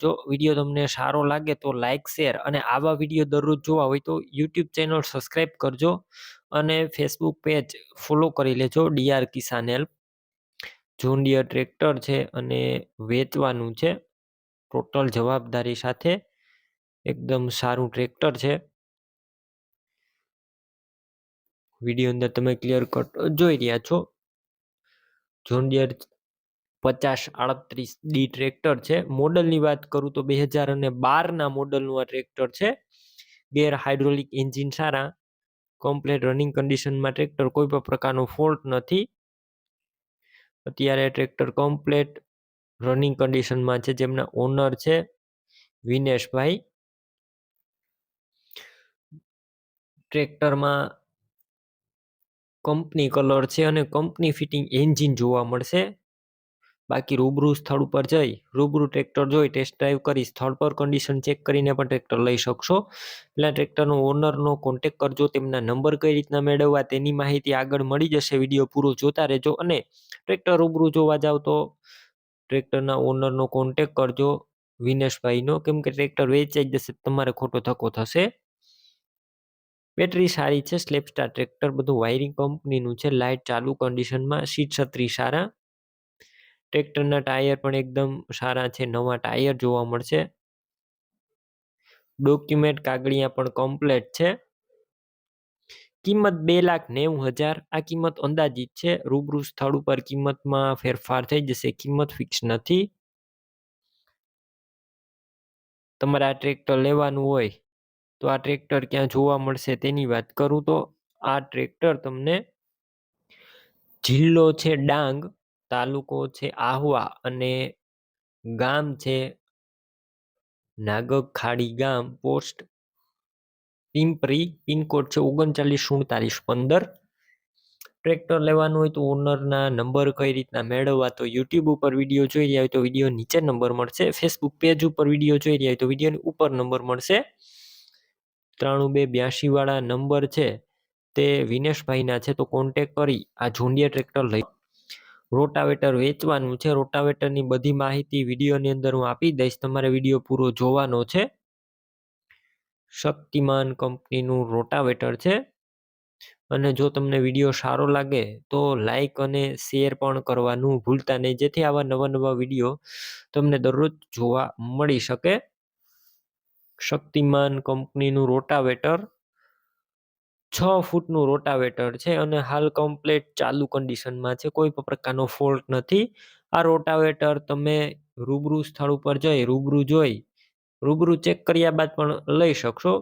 જો વીડિયો તમને સારો લાગે તો લાઇક શેર અને આવા વીડિયો દરરોજ જોવા હોય તો યુટ્યુબ ચેનલ સબસ્ક્રાઈબ કરજો અને ફેસબુક પેજ ફોલો કરી લેજો DR Kisan help John Deere tractor છે અને વેચવાનું છે. ટોટલ જવાબદારી સાથે એકદમ સારું ટ્રેક્ટર છે. વીડિયો અંદર તમે ક્લિયર કટ જોઈ રહ્યા છો. જોન્ડિયર પચાસ આડત્રીસ ડી ટ્રેક્ટર છે. મોડલની વાત કરું તો બે હજાર અને બારના મોડલનું આ ટ્રેક્ટર છે. ગેર હાઇડ્રોલિક એન્જિન સારા, કમ્પ્લેટ રનિંગ કન્ડિશનમાં ટ્રેક્ટર કોઈ પણ પ્રકારનો ફોલ્ટ નથી. અત્યારે ટ્રેક્ટર કમ્પ્લેટ રનિંગ કન્ડિશનમાં છે. જેમના ઓનર છે વિનેશભાઈ. ટ્રેક્ટરમાં કંપની કલર છે અને કંપની ફિટિંગ એન્જિન જોવા મળશે. બાકી રૂબરૂ સ્થળ ઉપર જઈ, રૂબરૂ ટ્રેક્ટર જોઈ ટેસ્ટ ડ્રાઈવ કરી સ્થળ પર કન્ડિશન ચેક કરીને પણ ટ્રેક્ટર લઈ શકશો. પહેલાં ટ્રેક્ટરનો ઓનરનો કોન્ટેક કરજો, તેમના નંબર કઈ રીતના મેળવવા તેની માહિતી આગળ મળી જશે. વીડિયો પૂરો જોતા રહેજો અને ટ્રેક્ટર રૂબરૂ જોવા જાવ તો ટ્રેક્ટરના ઓનરનો કોન્ટેક કરજો. વિનેશભાઈનો, કેમ કે ટ્રેક્ટર વેચાઈ જશે, તમારે ખોટો ધક્કો થશે. બેટરી સારી છે સ્લેપસ્ટાર ટ્રેક્ટર, બધું વાયરિંગ કંપનીનું છે લાઇટ ચાલુ કન્ડિશનમાં સીટ છત્રી સારા. ટ્રેક્ટરના ટાયર પણ એકદમ સારા છે, નવા ટાયર જોવા મળશે. ડોક્યુમેન્ટ કાગળિયા પણ કમ્પ્લેટ છે. કિંમત બે લાખ નેવું હજાર. આ કિંમત અંદાજિત છે. રૂબરૂ સ્થળ ઉપર કિંમતમાં ફેરફાર થઈ જશે. કિંમત ફિક્સ નથી. તમારે આ ટ્રેક્ટર લેવાનું હોય તો આ ટ્રેક્ટર ક્યાં જોવા મળશે તેની વાત કરું તો આ ટ્રેક્ટર તમને જિલ્લો છે ડાંગ. તાલુકો છે આહવા અને ગામ છે નાગખાડી ગામ, પોસ્ટ પિંપરી, પિનકોડ છે ઓગણચાલીસ સુડતાલીસ પંદર. ટ્રેક્ટર લેવાનું હોય તો ઓનરના નંબર કઈ રીતના મેળવવા તો યુટ્યુબ ઉપર વીડિયો જોઈ રહ્યા હોય તો વીડિયો નીચે નંબર મળશે. ફેસબુક પેજ ઉપર વીડિયો જોઈ રહ્યા હોય તો વિડીયોની ઉપર નંબર મળશે. ત્રાણું બે બ્યાસી વાળા નંબર છે તે વિનેશભાઈના છે તો કોન્ટેક કરી આ જોન્ડિયા ટ્રેક્ટર લઈ રોટાવેટર વેચવાનું છે. રોટાવેટરની બધી માહિતી વિડીયોની અંદર હું આપી દઈશ. તમારે વીડિયો પૂરો જોવાનો છે. શક્તિમાન કંપનીનું રોટાવેટર છે. અને જો તમને વીડિયો સારો લાગે તો લાઈક અને શેર પણ કરવાનું ભૂલતા નહીં. જેથી આવા નવા નવા વીડિયો તમને દરરોજ જોવા મળી શકે. શક્તિમાન કંપનીનું રોટાવેટર છ ફૂટનું રોટાવેટર છે અને હાલ કમ્પ્લેટ ચાલુ કન્ડિશનમાં છે. કોઈ પણ પ્રકારનો ફોલ્ટ નથી. આ રોટાવેટર તમે રૂબરૂ સ્થળ ઉપર જઈ, રૂબરૂ જોઈ, રૂબરૂ ચેક કર્યા બાદ પણ લઈ શકશો.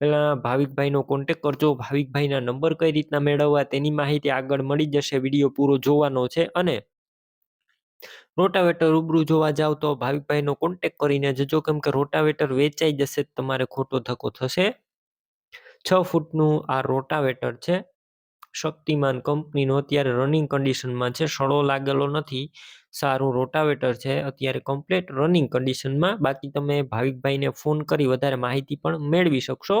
પહેલાં ભાવિકભાઈનો કોન્ટેક કરજો. ભાવિકભાઈના નંબર કઈ રીતના મેળવવા તેની માહિતી આગળ મળી જશે. વીડિયો પૂરો જોવાનો છે અને રોટાવેટર રૂબરૂ જોવા જાવ તો ભાવિકભાઈનો કોન્ટેક કરીને જજો. કેમ કે રોટાવેટર વેચાઈ જશે તમારે ખોટો ધક્કો થશે. છ ફૂટનું આ રોટાવેટર છે. શક્તિમાન કંપનીનો અત્યારે રનિંગ કન્ડિશનમાં છે. સડો લાગેલો નથી. સારું રોટાવેટર છે. અત્યારે કમ્પ્લેટ રનિંગ કન્ડિશનમાં બાકી તમે ભાવિકભાઈને ફોન કરી વધારે માહિતી પણ મેળવી શકશો.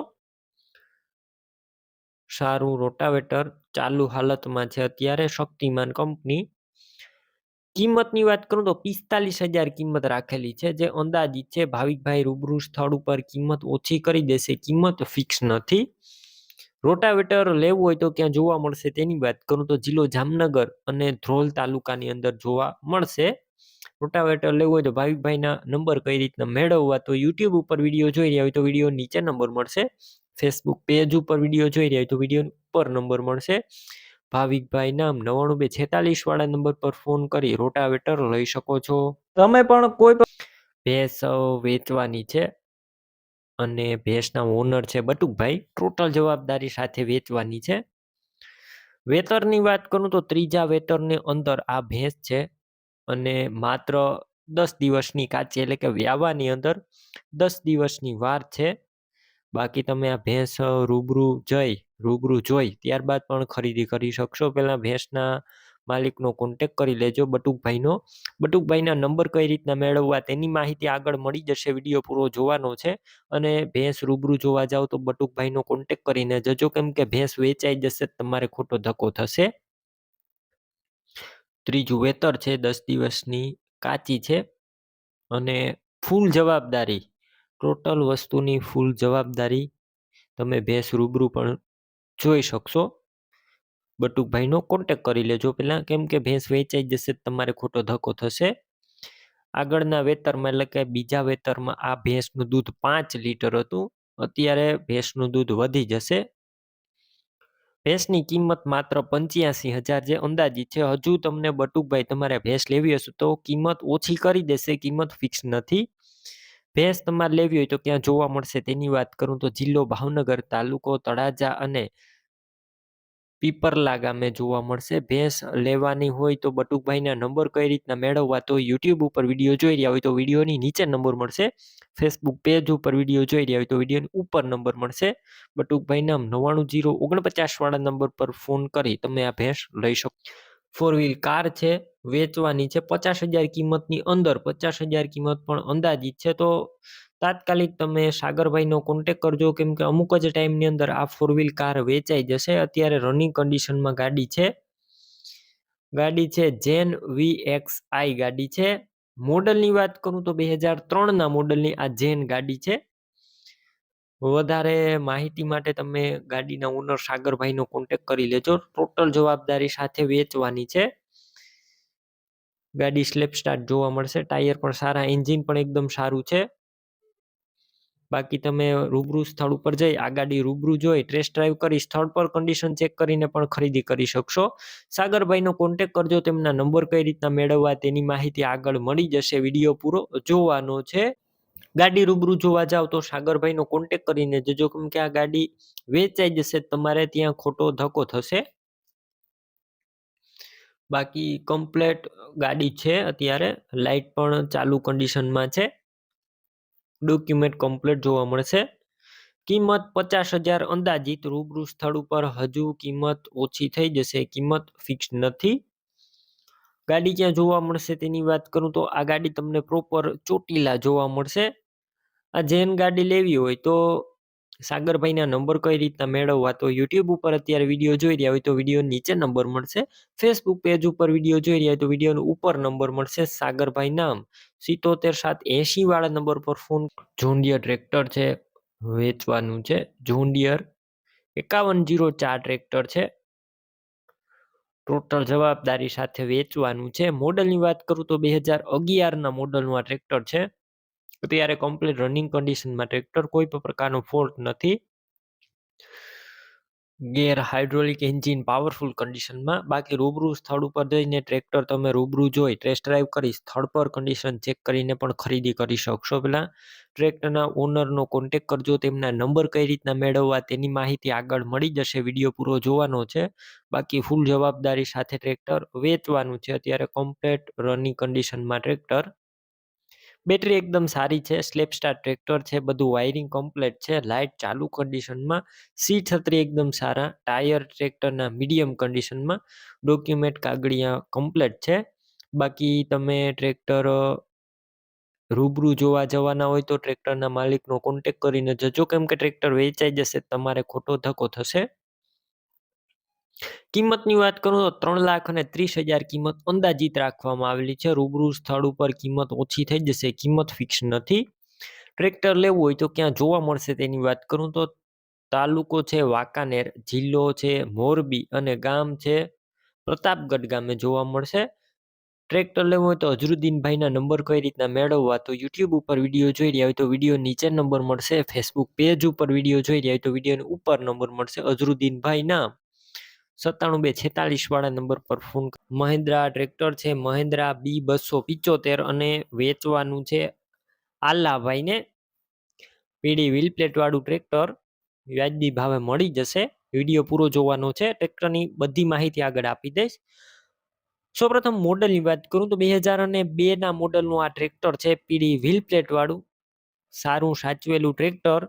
સારું રોટાવેટર ચાલુ હાલતમાં છે અત્યારે શક્તિમાન કંપની. કિંમતની વાત કરું તો પિસ્તાલીસ હજાર કિંમત રાખેલી છે, જે અંદાજિત છે ભાવિકભાઈ રૂબરૂ સ્થળ ઉપર કિંમત ઓછી કરી દેશે, કિંમત ફિક્સ નથી. રોટાવેટર લેવું હોય તો ક્યાં જોવા મળશે તેની વાત કરું તો જિલ્લો જામનગર અને ધ્રોલ તાલુકાની અંદર જોવા મળશે. રોટાવેટર લેવું હોય તો ભાવિકભાઈના નંબર કઈ રીતના મેળવવા તો યુટ્યુબ ઉપર વીડિયો જોઈ રહ્યા હોય તો વીડિયો નીચે નંબર મળશે. ફેસબુક પેજ ઉપર વીડિયો જોઈ રહ્યા હોય તો વીડિયો ઉપર નંબર મળશે. ભાવિકભાઈ નામ નવાણું બે છેતાલીસ વાળા નંબર પર ફોન કરી રોટાવેટર લઈ શકો છો? તમે પણ કોઈ ભેંસ વેચવાની છે અને ભેંસના ઓનર છે બટુકભાઈ ટોટલ જવાબદારી સાથે વેચવાની છે. વેતરની વાત કરું તો ત્રીજા વેતરની અંદર આ ભેંસ છે અને માત્ર દસ દિવસની કાચી એટલે કે વ્યાવાની અંદર દસ દિવસની વાર છે. બાકી તમે આ ભેંસ રૂબરૂ જઈ રૂબરૂ જોઈ ત્યારબાદ પણ ખરીદી કરી શકશો. પહેલાં ભેંસના માલિકનો કોન્ટેક કરી લેજો. બટુકભાઈનો, બટુકભાઈના નંબર કઈ રીતના મેળવવા તેની માહિતી આગળ મળી જશે. વીડિયો પૂરો જોવાનો છે અને ભેંસ રૂબરૂ જોવા જાઓ તો બટુકભાઈનો કોન્ટેક કરીને જજો. કેમ કે ભેંસ વેચાઈ જશે, તમારે ખોટો ધક્કો થશે. ત્રીજું વેતર છે, દસ દિવસની કાચી છે અને ફૂલ જવાબદારી. ટોટલ વસ્તુની ફૂલ જવાબદારી. તમે ભેંસ રૂબરૂ પણ જોઈ શકશો. બટુકભાઈનો કોન્ટેક કરી લેજો. પહેલાં કેમ કે ભેંસ વેચાઈ જશે તમારે ખોટો ધક્કો થશે. આગળના વેતરમાં, એટલે કે બીજા વેતરમાં આ ભેંસનું દૂધ પાંચ લીટર હતું. અત્યારે ભેંસનું દૂધ વધી જશે. ભેંસની કિંમત માત્ર પંચ્યાસી હજાર જે અંદાજી છે. હજુ તમને બટુકભાઈ તમારે ભેંસ લેવી હશે તો કિંમત ઓછી કરી દેશે. કિંમત ફિક્સ નથી. ભેંસ તમારે લેવી હોય તો ક્યાં જોવા મળશે? તેની વાત કરું તો જિલ્લો ભાવનગર, તાલુકો તળાજા અને પીપરલા ગામે જોવા મળશે. ભેંસ લેવાની હોય તો બટુકભાઈના નંબર કઈ રીતના મેળવવા તો યુટ્યુબ ઉપર વીડિયો જોઈ રહ્યા હોય તો વિડીયોની નીચે નંબર મળશે. ફેસબુક પેજ ઉપર વીડિયો જોઈ રહ્યા હોય તો વિડીયોની ઉપર નંબર મળશે. બટુકભાઈના નવ્વાણું જીરો ઓગણપચાસ વાળા નંબર પર ફોન કરી તમે આ ભેંસ લઈ શકો. ફોર વ્હીલ કાર છે, વેચવાની છે, પચાસ હજાર કિંમતની અંદર, પચાસ હજાર કિંમત પણ અંદાજિત છે. તો તાત્કાલિક તમે સાગરભાઈનો કોન્ટેક કરજો, કેમ કે અમુક જ ટાઈમની અંદર આ ફોર વ્હીલ કાર વેચાઈ જશે. અત્યારે રનિંગ કન્ડિશનમાં ગાડી છે. ગાડી છે જેન વી એક્સ આઈ ગાડી છે. મોડલની વાત કરું તો બે હજાર ત્રણના મોડલની આ જેન ગાડી છે. વધારે માહિતી માટે તમે ગાડીના ઓનર સાગરભાઈનો કોન્ટેક કરી લેજો. ટોટલ જવાબદારી સાથે વેચવાની છે. ગાડી સ્લેપ સ્ટાર્ટ જોવા મળશે. ટાયર પણ સારા એન્જિન પણ એકદમ સારું છે. બાકી તમે રૂબરૂ સ્થળ ઉપર જઈ, આ ગાડી રૂબરૂ જોઈ ટેસ્ટ ડ્રાઈવ કરી, સ્થળ પર કન્ડિશન ચેક કરીને પણ ખરીદી કરી શકશો. સાગરભાઈનો કોન્ટેક કરજો, તેમના નંબર કઈ રીતના મેળવવા તેની માહિતી આગળ મળી જશે. વીડિયો પૂરો જોવાનો છે. ગાડી રૂબરૂ જોવા જાવ તો સાગરભાઈનો કોન્ટેક કરીને જજો કેમ કે આ ગાડી વેચાઈ જશે, તમારે ત્યાં ખોટો ધક્કો થશે. બાકી કમ્પ્લેટ ગાડી છે અત્યારે લાઇટ પણ ચાલુ કન્ડિશનમાં છે. ડોક્યુમેન્ટ કમ્પ્લેટ જોવા મળશે. કિંમત પચાસ હજાર અંદાજિત, રૂબરૂ સ્થળ ઉપર હજુ કિંમત ઓછી થઈ જશે, કિંમત ફિક્સ નથી. ગાડી ક્યાં જોવા મળશે, તેની વાત કરું તો આ ગાડી તમને પ્રોપર ચોટીલા જોવા મળશે. આ જેન ગાડી લેવી હોય તો સાગરભાઈના નંબર કઈ રીતના મેળવવા? તો યુટ્યુબ ઉપર અત્યારે વીડિયો જોઈ રહ્યા હોય તો વીડિયો નીચે નંબર મળશે. ફેસબુક પેજ ઉપર વીડિયો જોઈ રહ્યા હોય તો વિડીયોનો ઉપર નંબર મળશે. સાગરભાઈ નામ. સિત્તોતેર સાત એંશી વાળા નંબર પર ફોન. જોન્ડિયર ટ્રેક્ટર છે, વેચવાનું છે. જોન્ડિયર એકાવન જીરો ચાર ટ્રેક્ટર છે. ટોટલ જવાબદારી સાથે વેચવાનું છે. મોડલની વાત કરું તો બે હજાર અગિયારના મોડલનું આ ટ્રેક્ટર છે. અત્યારે કમ્પ્લીટ રનિંગ કન્ડિશનમાં ટ્રેક્ટર કોઈ પણ પ્રકારનો ફોલ્ટ નથી. ગેર હાઇડ્રોલિક એન્જિન પાવરફુલ કન્ડિશનમાં બાકી રૂબરૂ સ્થળ ઉપર જઈને ટ્રેક્ટર તમે રૂબરૂ જોઈ ટેસ્ટ ડ્રાઈવ કરી સ્થળ પર કન્ડિશન ચેક કરીને પણ ખરીદી કરી શકશો પહેલાં ટ્રેક્ટરના ઓનરનો કોન્ટેક કરજો, તેમના નંબર કઈ રીતના મેળવવા તેની માહિતી આગળ મળી જશે. વીડિયો પૂરો જોવાનો છે. બાકી ફૂલ જવાબદારી સાથે ટ્રેક્ટર વેચવાનું છે. અત્યારે કમ્પ્લેટ રનિંગ કન્ડિશનમાં ટ્રેક્ટર બેટરી એકદમ સારી છે સ્લેપ સ્ટાર ટ્રેક્ટર છે, બધું વાયરિંગ કમ્પ્લેટ છે, લાઇટ ચાલુ કન્ડિશનમાં સી છત્રી એકદમ સારા, ટાયર ટ્રેક્ટરના મીડિયમ કન્ડિશનમાં, ડોક્યુમેન્ટ કાગળિયા કમ્પ્લેટ છે. બાકી તમે ટ્રેક્ટર રૂબરૂ જોવા જવાના હોય તો ટ્રેક્ટરના માલિકનો કોન્ટેક કરીને જજો, કેમ કે ટ્રેક્ટર વેચાઈ જશે, તમારે ખોટો ધક્કો થશે. કિંમતની વાત કરું તો ત્રણ લાખ અને ત્રીસ હજાર કિંમત અંદાજિત રાખવામાં આવેલી છે. રૂબરૂ સ્થળ ઉપર કિંમત ઓછી થઈ જશે, કિંમત ફિક્સ નથી. ટ્રેક્ટર લેવું હોય તો ક્યાં જોવા મળશે તેની વાત કરું તો તાલુકો છે વાંકાનેર, જિલ્લો છે મોરબી અને ગામ છે પ્રતાપગઢ ગામે જોવા મળશે. ટ્રેક્ટર લેવું હોય તો અઝરુદ્દીનભાઈના નંબર કઈ રીતના મેળવવા તો યુટ્યુબ ઉપર વીડિયો જોઈ રહ્યા હોય તો વીડિયો નીચે નંબર મળશે. ફેસબુક પેજ ઉપર વીડિયો જોઈ રહ્યા હોય તો વિડીયોની ઉપર નંબર મળશે અજરુદ્દીનભાઈ નામ સત્તાણું બે છેતાલીસ વાળા નંબર પર ફોન મહિન્દ્રા ટ્રેક્ટર છે, મહિન્દ્રા બી બસો પિચોતેર અને વેચવાનું છે આલ્લાભાઈને. પીડી વ્હીલ પ્લેટવાળું ટ્રેક્ટર વ્યાજબી ભાવે મળી જશે. વીડિયો પૂરો જોવાનો છે, ટ્રેક્ટરની બધી માહિતી આગળ આપી દઈશ. સૌપ્રથમ મોડલની વાત કરું તો બે હજાર અને બેના મોડલનું આ ટ્રેક્ટર છે પીડી વ્હીલ પ્લેટવાળું. સારું સાચવેલું ટ્રેક્ટર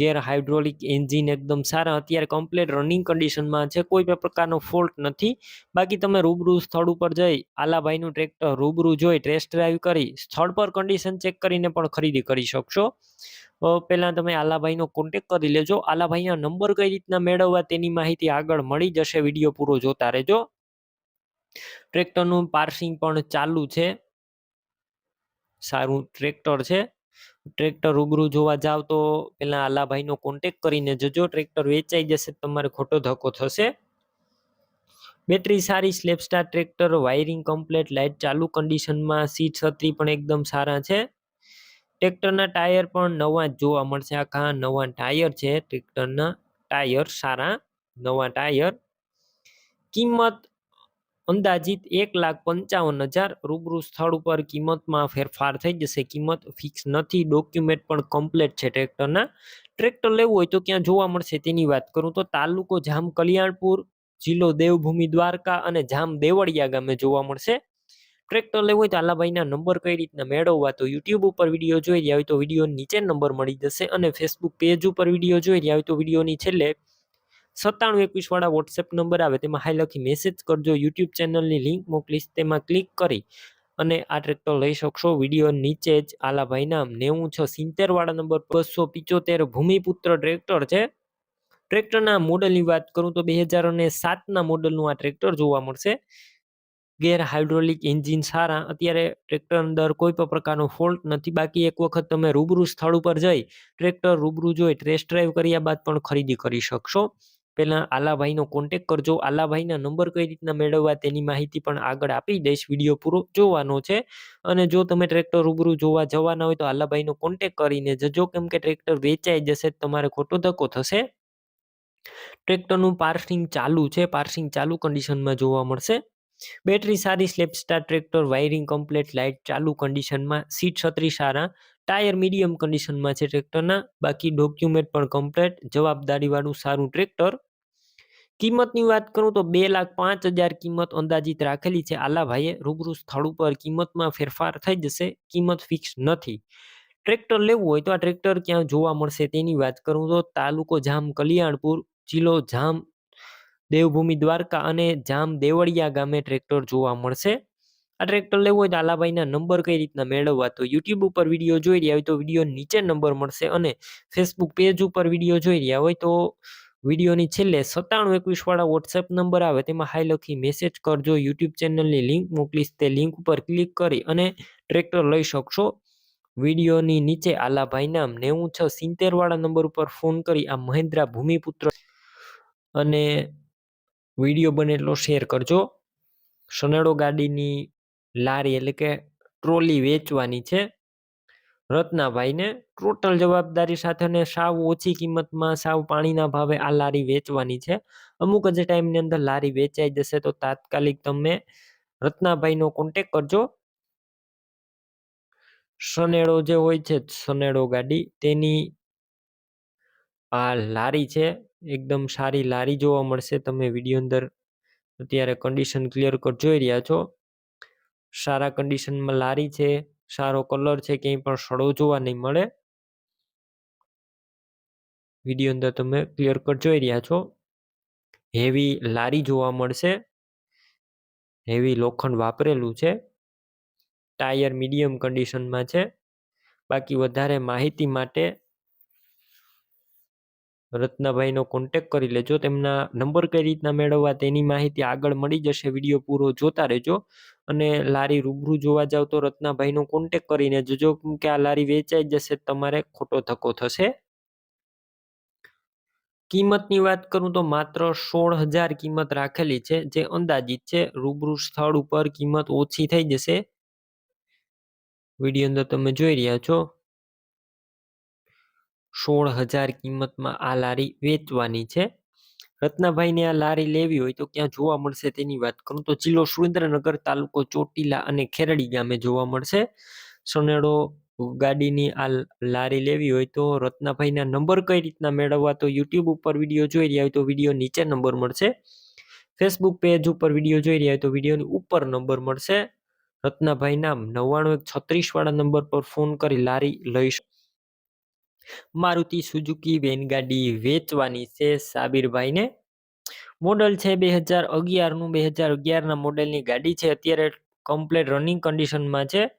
ગેર હાઇડ્રોલિક એન્જિન એકદમ સારા, અત્યારે કમ્પ્લીટ રનિંગ કન્ડિશનમાં છે, કોઈ પણ પ્રકારનો ફોલ્ટ નથી. બાકી તમે રૂબરૂ સ્થળ ઉપર જઈ, આલાભાઈનું ટ્રેક્ટર રૂબરૂ જોઈ ટેસ્ટ ડ્રાઈવ કરી, સ્થળ પર કન્ડિશન ચેક કરીને પણ ખરીદી કરી શકશો. પહેલાં તમે આલાભાઈનો કોન્ટેક કરી લેજો. આલાભાઈના નંબર કઈ રીતના મેળવવા તેની માહિતી આગળ મળી જશે, વીડિયો પૂરો જોતા રહેજો. ટ્રેક્ટરનું પાર્સિંગ પણ ચાલુ છે. સારું ટ્રેક્ટર છે. ટ્રેક્ટર રૂબરૂ જોવા જાવ તો પેલા આલાભાઈનો કોન્ટેક કરીને જજો ટ્રેક્ટર વેચાઈ જશે તમારે ખોટો ધક્કો થશે. બેટરી સારી slap start tractor wiring complete light ચાલુ કન્ડિશનમાં સીટ છત્રી પણ એકદમ સારા છે. ટ્રેક્ટરના ટાયર પણ નવા જ જોવા મળશે. આખા નવા ટાયર છે, ટ્રેક્ટરના ટાયર સારા, નવા ટાયર. કિંમત અંદાજિત એક લાખ પંચાવન હજાર રૂબરૂ સ્થળ ઉપર કિંમતમાં ફેરફાર થઈ જશે. કિંમત ફિક્સ નથી ડોક્યુમેન્ટ પણ કમ્પ્લેટ છે ટ્રેક્ટરના. ટ્રેક્ટર લેવું હોય તો ક્યાં જોવા મળશે તેની વાત કરું તો તાલુકો જામ કલ્યાણપુર, જિલ્લો દેવભૂમિ દ્વારકા અને જામ દેવળિયા ગામે જોવા મળશે. ટ્રેક્ટર લેવું હોય તો આલાભાઈના નંબર કઈ રીતના મેળવવા તો યુટ્યુબ ઉપર વીડિયો જોઈ રહ્યા હોય તો વીડિયો નીચે નંબર મળી જશે અને ફેસબુક પેજ ઉપર વીડિયો જોઈ રહ્યા હોય તો વિડીયોની છેલ્લે સત્તાણું એકવીસ વાળા વોટ્સએપ નંબર આવે, તેમાં હાઈ લખી મેસેજ કરજો. યુટ્યુબ ચેનલની લિંક મોકલીશ, તેમાં ક્લિક કરી અને આ ટ્રેક્ટર લઈ શકશો. વીડિયો નીચે જ આલાભાઈના નેવું છ સિત્તેર વાળા નંબર બસો પિચોતેર ભૂમિપુત્ર ટ્રેક્ટર છે. ટ્રેક્ટરના મોડલની વાત કરું તો બે હજાર અને સાતના મોડલનું આ ટ્રેક્ટર જોવા મળશે. ગેર હાઇડ્રોલિક એન્જિન સારા. અત્યારે ટ્રેક્ટર અંદર કોઈ પણ પ્રકારનો ફોલ્ટ નથી. બાકી એક વખત તમે રૂબરૂ સ્થળ ઉપર જઈ ટ્રેક્ટર રૂબરૂ જોઈ ટેસ્ટ ડ્રાઈવ કર્યા બાદ પણ ખરીદી કરી શકશો. પહેલા આલાભાઈનો કોન્ટેક કરજો. આલાભાઈના નંબર કઈ રીતના મેળવવા તેની માહિતી પણ આગળ આપી દઈશ. વીડિયો પૂરો જોવાનો છે. અને જો તમે ટ્રેક્ટર રૂબરૂ જોવા જવાના હોય તો આલાભાઈનો કોન્ટેક કરીને જજો. કેમ કે ટ્રેક્ટર વેચાઈ જશે તમારે ખોટો ધક્કો થશે. ટ્રેક્ટરનું પાર્સિંગ ચાલુ છે. પાર્સિંગ ચાલુ કન્ડિશનમાં જોવા મળશે. બેટરી સારી slap start tractor wiring complete light ચાલુ કન્ડિશનમાં સીટ છત્રી સારા. ટાયર મીડિયમ કન્ડિશનમાં છે ટ્રેક્ટરના બાકી ડોક્યુમેન્ટ પણ કમ્પ્લેટ જવાબદારીવાળું સારું ટ્રેક્ટર કિંમતની વાત કરું તો બે લાખ પાંચ હજાર કિંમત અંદાજિત રાખેલી છે. આલાભાઈએ રૂબરૂ સ્થળ ઉપર કિંમતમાં ફેરફાર થઈ જશે. કિંમત ફિક્સ નથી. ટ્રેક્ટર લેવું હોય તો આ ટ્રેક્ટર ક્યાં જોવા મળશે તેની વાત કરું તો તાલુકો જામ કલ્યાણપુર, જિલ્લો જામ દેવભૂમિ દ્વારકા અને જામ દેવળિયા ગામે ટ્રેક્ટર જોવા મળશે. આ ટ્રેક્ટર લેવું હોય તો આલાભાઈના નંબર કઈ રીતના મેળવવા? તો યુટ્યુબ ઉપર વીડિયો જોઈ રહ્યા હોય તો વીડિયો નીચે નંબર મળશે અને ફેસબુક પેજ ઉપર વીડિયો જોઈ રહ્યા હોય તો વિડીયોની છેલ્લે સત્તાણું એકવીસ વાળા વોટ્સએપ નંબર આવે. તેમાં હાઈ લખી મેસેજ કરજો. યુટ્યુબ ચેનલની લિંક મોકલીશ. તે લિંક ઉપર ક્લિક કરી અને ટ્રેક્ટર લઈ શકશો. વિડીયોની નીચે આલાભાઈ નામ નેવું છ સિત્તેર વાળા નંબર ઉપર ફોન કરી. આ મહેન્દ્રા ભૂમિપુત્ર અને વીડિયો બને એટલો શેર કરજો. સનેડો ગાડીની લારી એટલે કે ટ્રોલી વેચવાની છે. રત્નાભાઈને ટોટલ જવાબદારી સાથે અને સાવ ઓછી કિંમતમાં સાવ પાણીના ભાવે આ લારી વેચવાની છે. અમુક જ ટાઈમની અંદર લારી વેચાઈ જશે તો તાત્કાલિક તમે રત્નાભાઈનો કોન્ટેક કરજો. સનેડો જે હોય છે સનેડો ગાડી તેની આ લારી છે. એકદમ સારી લારી જોવા મળશે. તમે વીડિયો અંદર અત્યારે કન્ડિશન ક્લિયર કટ જોઈ રહ્યા છો. સારા કન્ડિશનમાં લારી છે, સારો કલર છે, ક્યાંય પણ સડો જોવા નહીં મળે. વીડિયો અંદર તમે ક્લિયર કટ જોઈ રહ્યા છો. હેવી લારી જોવા મળશે. હેવી લોખંડ વાપરેલું છે. ટાયર મીડિયમ કન્ડિશનમાં છે. બાકી વધારે માહિતી માટે રત્નાભાઈનો કોન્ટેક કરી લેજો, તેમના નંબર કઈ રીતના મેળવવા તેની માહિતી આગળ મળી જશે વીડિયો પૂરો જોતા રહેજો. અને લારી રૂબરૂ જોવા જાવ તો રત્નાભાઈનો કોન્ટેક કરીને જજો કે આ લારી વેચાઈ જશે, તમારે ખોટો ધક્કો થશે. કિંમતની વાત કરું તો માત્ર સોળ હજાર કિંમત રાખેલી છે, જે અંદાજિત છે. રૂબરૂ સ્થળ ઉપર કિંમત ઓછી થઈ જશે. વીડિયો અંદર તમે જોઈ રહ્યા છો. સોળ હજાર કિંમતમાં આ લારી વેચવાની છે. રત્નાભાઈને આ લારી લેવી હોય તો ક્યાં જોવા મળશે તેની વાત કરું તો જિલ્લો સુરેન્દ્રનગર, તાલુકો ચોટીલા અને ખેરડી ગામે જોવા મળશે. સોનેડો ગાડીની આ લારી લેવી હોય તો રત્નાભાઈના નંબર કઈ રીતના મેળવવા તો યુટ્યુબ ઉપર વીડિયો જોઈ રહ્યા હોય તો વીડિયો નીચે નંબર મળશે. ફેસબુક પેજ ઉપર વીડિયો જોઈ રહ્યા હોય તો વિડીયોની ઉપર નંબર મળશે. રત્નાભાઈ નામ નવ્વાણું એક છત્રીસ વાળા નંબર પર ફોન કરી લારી લઈ મારુતિ સુઝુકી વેન ગાડી વેચવાની છે સાબિરભાઈને. મોડલ છે બે હજાર અગિયારનું. બે હજાર અગિયારના મોડેલની ગાડી છે. અત્યારે કમ્પ્લેટ રનિંગ કન્ડિશનમાં છે.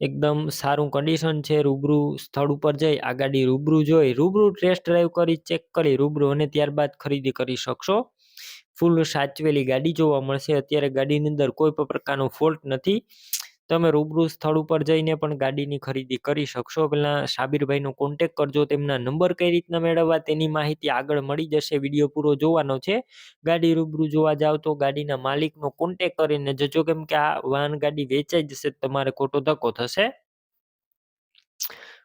એકદમ સારું કન્ડિશન છે. રૂબરૂ સ્થળ ઉપર જઈ આ ગાડી રૂબરૂ જોઈ. રૂબરૂ ટેસ્ટ ડ્રાઈવ કરી, ચેક કરી, રૂબરૂ અને ત્યારબાદ ખરીદી કરી શકશો. ફૂલ સાચવેલી ગાડી જોવા મળશે. અત્યારે ગાડીની અંદર કોઈ પણ પ્રકારનો ફોલ્ટ નથી. તમે રૂબરૂ સ્થળ ઉપર જઈને પણ ગાડીની ખરીદી કરી શકશો. પહેલાં સાબિરભાઈનો કોન્ટેક કરજો, તેમના નંબર કઈ રીતના મેળવવા તેની માહિતી આગળ મળી જશે. વીડિયો પૂરો જોવાનો છે. ગાડી રૂબરૂ જોવા જાઓ તો ગાડીના માલિકનો કોન્ટેક કરીને જજો. કેમ કે આ વાહન ગાડી વેચાઈ જશે તમારે ખોટો ધક્કો થશે.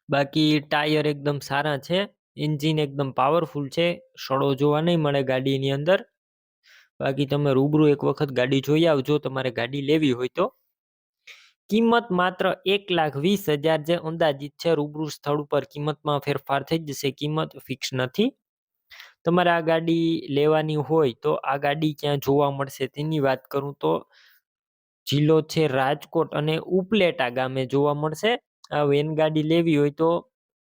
બાકી ટાયર એકદમ સારા છે. એન્જિન એકદમ પાવરફુલ છે. સડો જોવા નહીં મળે ગાડીની અંદર. બાકી તમે રૂબરૂ એક વખત ગાડી જોઈ આવજો. તમારે ગાડી લેવી હોય તો. કિંમત માત્ર એક લાખ વીસ હજાર જે અંદાજિત છે, રૂબરૂ સ્થળ ઉપર કિંમતમાં ફેરફાર થઈ જશે. કિંમત ફિક્સ નથી. તમારે આ ગાડી લેવાની હોય તો આ ગાડી ક્યાં જોવા મળશે તેની વાત કરું તો જિલ્લો છે રાજકોટ અને ઉપલેટા ગામે જોવા મળશે. આ વેન ગાડી લેવી હોય તો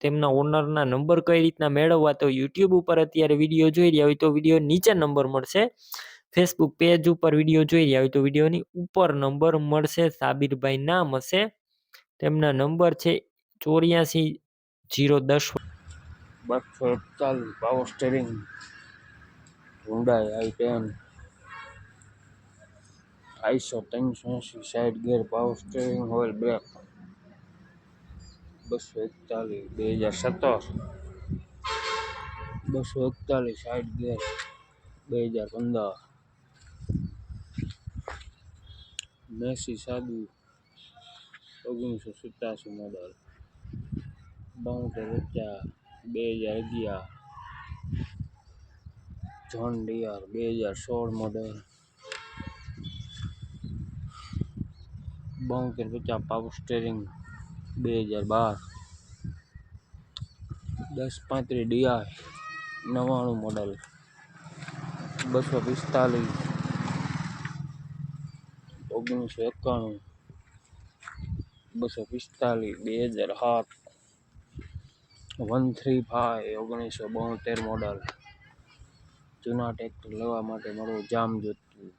તેમના ઓનરના નંબર કઈ રીતના મેળવવા તો યુટ્યુબ ઉપર અત્યારે વીડિયો જોઈ રહ્યા હોય તો વીડિયો નીચે નંબર મળશે. ફેસબુક પેજ ઉપર વીડિયો જોઈ રહ્યા હોય તો વિડીયોની ઉપર નંબર મળશે, સાબિરભાઈ નામ હશે. તેમના નંબર છે ચોર્યાસી જીરો દસ. બસો એકતાલીસ power steering Hyundai I ten iso ત્રણસો એંસી side gear power steering oil brake બસો એકતાલીસ, બે હજાર સત્તર, બસો એકતાલીસ સાઈડ ગેર બે હજાર પંદર મેસી, સાદુ, ઓગણીસો સત્યાસી મોડલ બાઉન્ડર રચ્યા બે હજાર અગિયાર. જોન ડિયર બે હજાર સોળ મોડલ બાઉન્ડર પચાસ પાવર સ્ટેરિંગ બે હજાર બાર. દસ પાંત્રીસ ડીઆઈ નવ્વાણું મોડલ બસો પિસ્તાલીસ. ઓગણીસો એકાણું, બસો પિસ્તાલીસ, બે હજાર સાત, વન થ્રી ફાઈવ, ઓગણીસો બોતેર મોડલ જૂના ટ્રેક્ટર લેવા માટે મારું જામ જોતું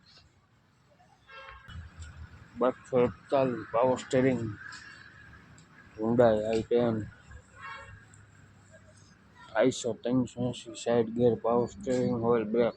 બસો એકતાલીસ power steering Hyundai I ten iso ત્રણસો એંસી side gear power steering oil brake